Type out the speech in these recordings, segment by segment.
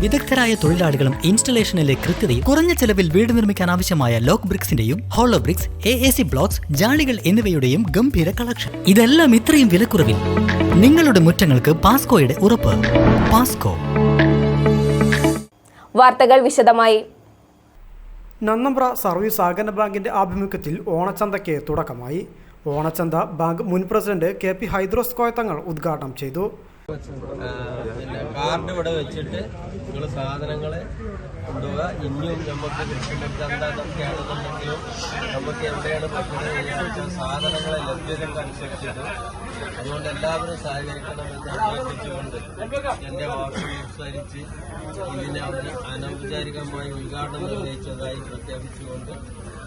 വിദഗ്ധരായ തൊഴിലാളികളും ഇൻസ്റ്റലേഷനിലെ കൃത്യതയും കുറഞ്ഞ ചെലവിൽ വീട് നിർമ്മിക്കാൻ ആവശ്യമായ lock ബ്രിക്സിന്റെയും hollow bricks A A C blocks ജാളികൾ എന്നിവയുടെയും ഗംഭീര കളക്ഷൻ ഇതെല്ലാം ഇത്രയും വിലക്കുറവിൽ നിങ്ങളുടെ മുറ്റങ്ങൾക്ക് പാസ്കോയുടെ ഉറപ്പ്. പാസ്കോ വാർത്തകൾ വിശദമായി. നന്നമ്പ്ര സർവീസ് സഹകരണ ബാങ്കിന്റെ ആഭിമുഖ്യത്തിൽ ഓണച്ചന്തയ്ക്ക് തുടക്കമായി. ഓണച്ചന്ത ബാങ്ക് മുൻ president K P Hydros Koyathangal ഉദ്ഘാടനം ചെയ്തു. പിന്നെ കാർഡ് ഇവിടെ വെച്ചിട്ട് നിങ്ങൾ സാധനങ്ങൾ കൊണ്ടുപോവുക. ഇനിയും നമുക്ക് കൃഷിമർ ചന്തൊക്കെയാണെന്നുണ്ടെങ്കിലും നമുക്ക് എവിടെയാണ് പറ്റുന്നത് സാധനങ്ങളെ ലഭ്യതയ്ക്ക് അനുസരിച്ചിട്ട് അതുകൊണ്ട് എല്ലാവരും സഹകരിക്കണമെന്ന് അഭ്യർത്ഥിച്ചുകൊണ്ട് എന്റെ വാക്ക് സംസാരിച്ച് ഇതിനെ അനൗപചാരികമായി ഉദ്ഘാടനം നിർവഹിച്ചതായി പ്രഖ്യാപിച്ചുകൊണ്ട്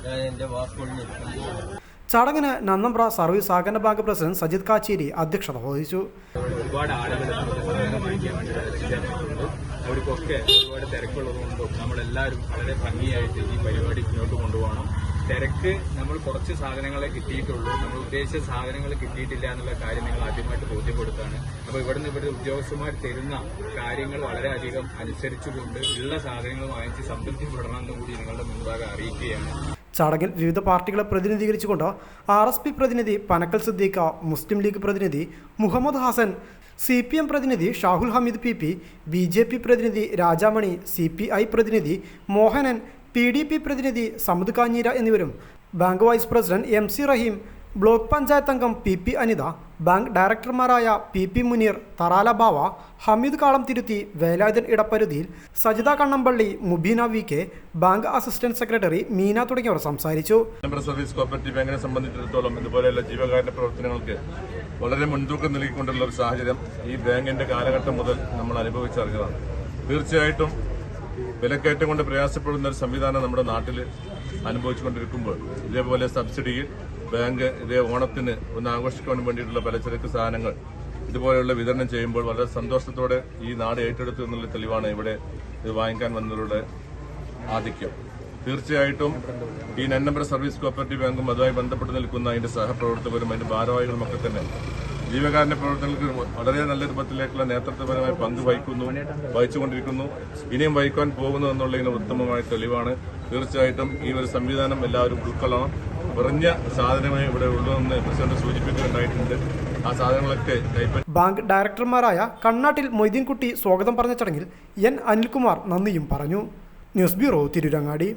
ഞാൻ എന്റെ വാക്കുകൾ നിർത്തുന്നു. ചടങ്ങിന് നന്നമ്പ്ര സർവീസ് സഹകരണ ബാങ്ക് പ്രസിഡന്റ് സജിത് കാച്ചേരി അധ്യക്ഷത വഹിച്ചു. അവർക്കൊക്കെ ഒരുപാട് തിരക്കുള്ളതുകൊണ്ടും നമ്മളെല്ലാവരും വളരെ ഭംഗിയായിട്ട് ഈ പരിപാടി മുന്നോട്ട് കൊണ്ടുപോകണം. തിരക്ക് നമ്മൾ കുറച്ച് സാധനങ്ങളെ കിട്ടിയിട്ടുള്ളൂ. നമ്മൾ ഉദ്ദേശിച്ച സാധനങ്ങൾ കിട്ടിയിട്ടില്ല എന്നുള്ള കാര്യം നിങ്ങൾ ആദ്യമായിട്ട് ബോധ്യപ്പെടുത്താണ് അപ്പോൾ ഇവിടുന്ന് ഇവിടെ ഉദ്യോഗസ്ഥന്മാർ തരുന്ന കാര്യങ്ങൾ വളരെയധികം അനുസരിച്ചുകൊണ്ട് ഉള്ള സാധനങ്ങൾ വാങ്ങിച്ച് സംതൃപ്തിപ്പെടണം കൂടി നിങ്ങളുടെ മുൻപാകെ അറിയിക്കുകയാണ്. ചടങ്ങിൽ വിവിധ പാർട്ടികളെ പ്രതിനിധീകരിച്ചുകൊണ്ട് ആർ എസ് പി പ്രതിനിധി പനക്കൽ സിദ്ദീഖ മുസ്ലിം ലീഗ് പ്രതിനിധി Muhammad Hasan C P M പ്രതിനിധി Shahul Hameed P P B J P പ്രതിനിധി രാജാമണി സി പി ഐ പ്രതിനിധി മോഹനൻ പി ഡി പി പ്രതിനിധി സമദ് കാഞ്ഞീര എന്നിവരും bank vice president M C Rahim block panchayat അംഗം പി പി അനിത ബാങ്ക് ഡയറക്ടർമാരായ P P Muneer Tharala Bava Hameed Kalam Thiruthi Velayudhan ഇടപ്പരുതിയിൽ Sajitha Kannampally Mubeena V K bank assistant secretary Meena തുടങ്ങിയവർ സംസാരിച്ചു. Service cooperative ബാങ്കിനെ സംബന്ധിച്ചിടത്തോളം ഇതുപോലെയുള്ള ജീവകാരുണ്യ പ്രവർത്തനങ്ങൾക്ക് വളരെ മുൻതൂക്കം നൽകിക്കൊണ്ടുള്ള ഒരു സാഹചര്യം ഈ ബാങ്കിന്റെ കാലഘട്ടം മുതൽ നമ്മൾ അനുഭവിച്ചറിഞ്ഞതാണ്. തീർച്ചയായിട്ടും വിലക്കയറ്റം കൊണ്ട് പ്രയാസപ്പെടുന്ന ഒരു സംവിധാനം നമ്മുടെ നാട്ടിൽ അനുഭവിച്ചുകൊണ്ടിരിക്കുമ്പോൾ ഇതേപോലെ സബ്സിഡിയിൽ ബാങ്ക് ഇതേ ഓണത്തിന് ഒന്ന് ആഘോഷിക്കാൻ വേണ്ടിയിട്ടുള്ള പലചരക്ക് സാധനങ്ങൾ ഇതുപോലെയുള്ള വിതരണം ചെയ്യുമ്പോൾ വളരെ സന്തോഷത്തോടെ ഈ നാട് ഏറ്റെടുത്തു എന്നുള്ള തെളിവാണ് ഇവിടെ ഇത് വാങ്ങിക്കാൻ വന്നവരുടെ ആധിക്യം. തീർച്ചയായിട്ടും ഈ നന്നമ്പർ സർവീസ് കോപ്പറേറ്റീവ് ബാങ്കും അതുമായി ബന്ധപ്പെട്ട് നിൽക്കുന്ന അതിന്റെ സഹപ്രവർത്തകരും അതിന്റെ ഭാരവാഹികളും ഒക്കെ തന്നെ ജീവകാരുണ്യ പ്രവർത്തനങ്ങൾക്ക് വളരെ നല്ല രൂപത്തിലേക്കുള്ള നേതൃത്വപരമായ പങ്ക് വഹിക്കുന്നു വഹിച്ചുകൊണ്ടിരിക്കുന്നു. ഇനിയും വഹിക്കാൻ പോകുന്നു എന്നുള്ളതിന് ഉത്തമമായ തെളിവാണ്. തീർച്ചയായിട്ടും ഈ ഒരു സംവിധാനം എല്ലാവരും ഉൾക്കൊള്ളണം. കുറഞ്ഞ സാധനമേ ഇവിടെ ഉള്ളൂ പ്രസിഡന്റ് സൂചിപ്പിക്കുകയുണ്ടായിട്ടുണ്ട്. ആ സാധനങ്ങളൊക്കെ ബാങ്ക് ഡയറക്ടർമാരായ കണ്ണാട്ടിൽ മൊയ്തീൻകുട്ടി സ്വാഗതം പറഞ്ഞ ചടങ്ങിൽ എൻ അനിൽകുമാർ നന്ദിയും പറഞ്ഞു. News bureau Tirurangadi.